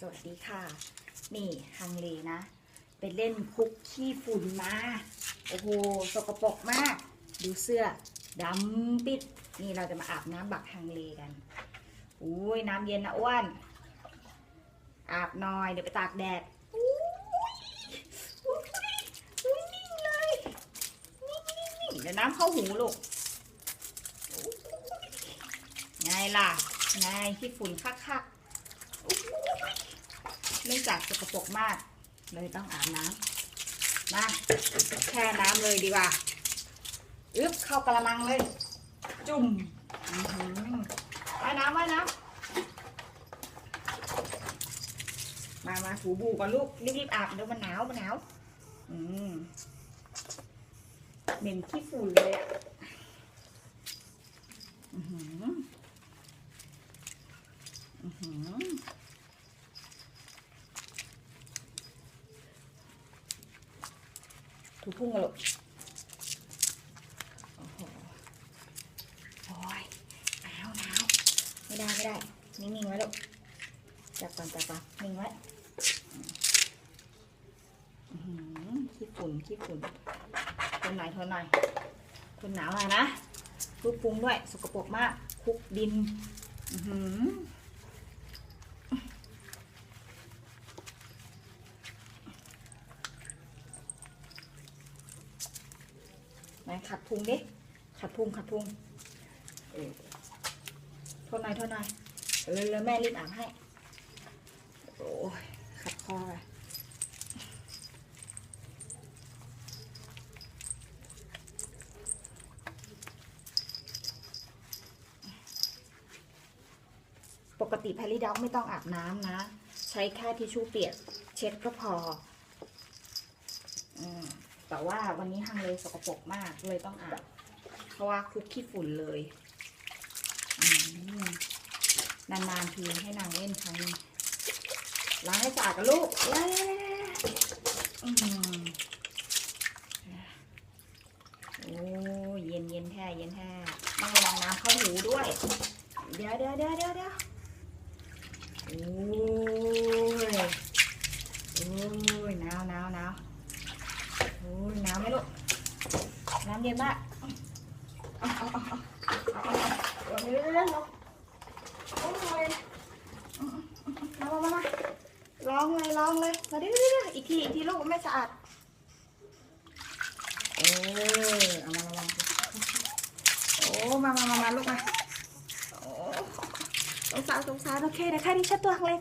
สวัสดีค่ะ นี่ฮังเลนะ ไปเล่นคุกขี้ฝุ่นมา โอ้โห สกปรกมาก ดูเสื้อดำปิด นี่เราจะมาอาบน้ำบักฮังเลกันอุ้ยน้ำเย็นนะอ้วน อาบหน่อยเดี๋ยวไปตากแดดอุ้ยอุ้ยนิ่งเลยนิ่งนิ่งนิ่งเดี๋ยวน้ำเข้าหูลูก ไงล่ะ ไงขี้ฝุ่นคักๆ เนื่องจากสกปรกมาก เลยต้องอาบน้ำมาแช่น้ำเลยดีกว่าอึ๊บเข้ากระมังเลย จุ่มอื้อหือว่ายน้ำว่ายน้ำมามาถูบูก่อนลูกรีบๆอาบเดี๋ยวมันหนาวมันหนาวอืมเหม็นขี้ฝุ่นเลยอะอือหือ ถูพุ่งมาลูกโอ้โหโอ้ยหนาวหนาวไม่ได้ไม่ได้ นิ่งๆไว้ลูกจับก่อนจับก่อนนิ่งไว้ขี้ฝุ่นขี้ฝุ่นทนหน่อยทนหน่อยทนหนาวหน่อยนะลูกปรุงด้วย สกปรกมากคลุกดิน อือหือ ไหนขัดพุงดิขัดพุงขัดพุงเออโทษหน่อยโทษหน่อยเร็วๆแม่รีบอาบให้ โอ้ยขัดคอเลยปกติแพรรี่ด็อกไม่ต้องอาบน้ำนะ ใช้แค่ทิชชู่เปียก เช็ดก็พอ แต่ว่าวันนี้ฮังเลยสกปรกมากเลยต้องอาบเพราะว่าคลุกขี้ฝุ่นเลยอืมนานๆทีให้นางเล่นครั้งล้างให้สะอาดกับลูกเย้โอ้เย็นเย็นแท้เย็นแท้ต้องระวังน้ำเข้าหูด้วย เดี๋ยวเดี๋ยวเดี๋ยวเดี๋ยวเดี๋ยวโอ้ยโอ้ยหนาวหนาวหนาว อ้ยน้ำไหมลูก น้ำเย็นมากเอาเอาเอาเอาเอาเร็วเร็วเร็วโอ้ยมามามามาลองเลยลองเลย มาดิดิดิอีกทีอีกทีลูกไม่สะอาดเออเอามาลองดโอ้มามามามาลูกมาโอ้สงสารสงสารโอเคเดี๋ยวแค่นี้เช็ดตัวเลยก่อน